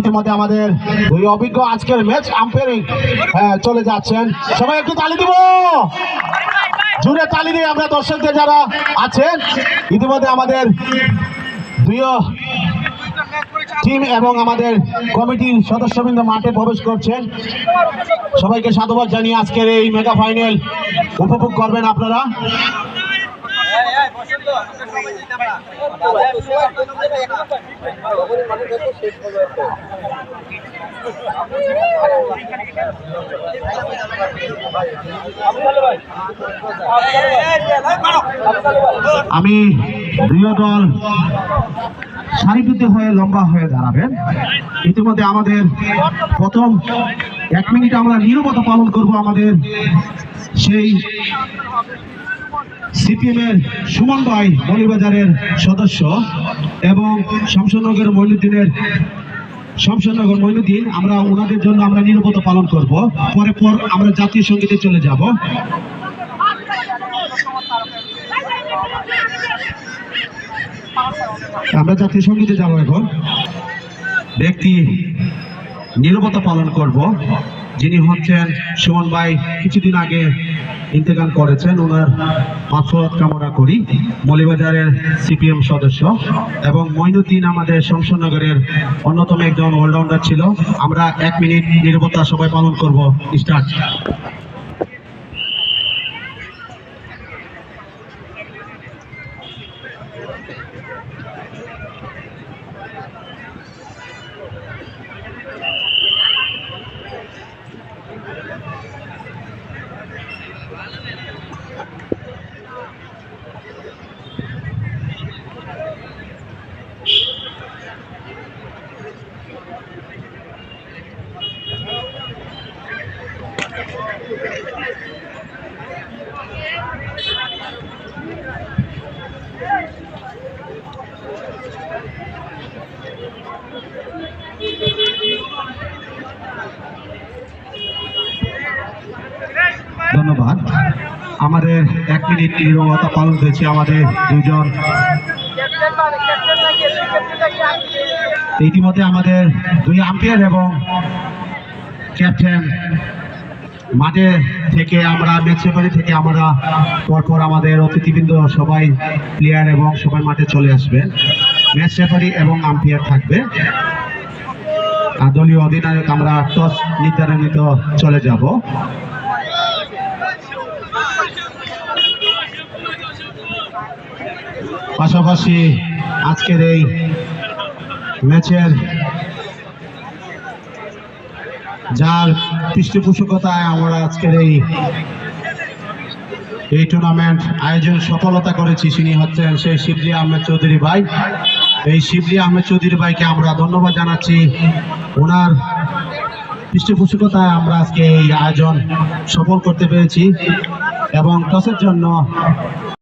ইতিমধ্যে আমাদের দুই অভিজ্ঞ আজকের ম্যাচ আম্পায়ারিং চলে যাচ্ছেন। সবাই একটু তালি দিব। জুড়ে তালি দিয়ে আমরা দর্শকদের যারা আছেন, ইতিমধ্যে আমাদের টিম এবং আমাদের কমিটির সদস্যবৃন্দ মাঠে প্রবেশ করছেন। সবাইকে সাধুবাদ জানিয়ে আজকের এই মেগা ফাইনাল উপভোগ করবেন আপনারা। আমি প্রিয় দল সারিবদ্ধ হয়ে লম্বা হয়ে দাঁড়াবেন। ইতিমধ্যে আমাদের প্রথম এক মিনিট আমরা নিরবতা পালন করব আমাদের সেই সিপিএম এর সুমন ভাই মৌলিবাজারের সদস্য এবং শমশনগর মইনুদ্দিনের শমশনগর মইনুদ্দিন আমরা ওনাদের জন্য আমরা নিরবতা পালন করব। পরে পর আমরা জাতীয় সঙ্গীতে চলে যাব। আমরা জাতীয় সঙ্গীতে যাব এখন। ব্যক্তি নিরবতা পালন করব। যিনি হচ্ছেন সুমন ভাই কিছুদিন আগে ইন্তেকাল করেছেন, ওনার মাফরত কামনা করি। মলিবাজারের সিপিএম সদস্য এবং মইনুদ্দিন আমাদের শমশনগরের অন্যতম একজন অলরাউন্ডার ছিল। আমরা এক মিনিট নিরবতা সবাই পালন করব। স্টার্ট। ধন্যবাদ। আমাদের এক মিনিট নিরবতা পালন করেছে আমাদের দুজন। ইতিমধ্যে আমাদের দুই আম্পায়ার এবং ক্যাপ্টেন মাঠে থেকে আমরা ম্যাচ রেফারি থেকে আমরা পরপর আমাদের অতিথিবৃন্দ সবাই প্লেয়ার এবং সবাই মাঠে চলে আসবে। ম্যাচ রেফারি এবং আম্পায়ার থাকবে। দলীয় অধিনায়ক, আমরা টস নির্ধারণিত চলে যাব। পাশাপাশি আজকের এই ম্যাচের যার পৃষ্ঠপোষকতায় আমরা আজকের এই এই টুর্নামেন্ট আয়োজন সফলতা করেছি তিনি হচ্ছেন সেই শিবলি আহমেদ চৌধুরী ভাই। এই শিবলি আহমেদ চৌধুরী ভাইকে আমরা ধন্যবাদ জানাচ্ছি। ওনার পৃষ্ঠপোষকতায় আমরা আজকে এই আয়োজন সফল করতে পেরেছি এবং টসের জন্য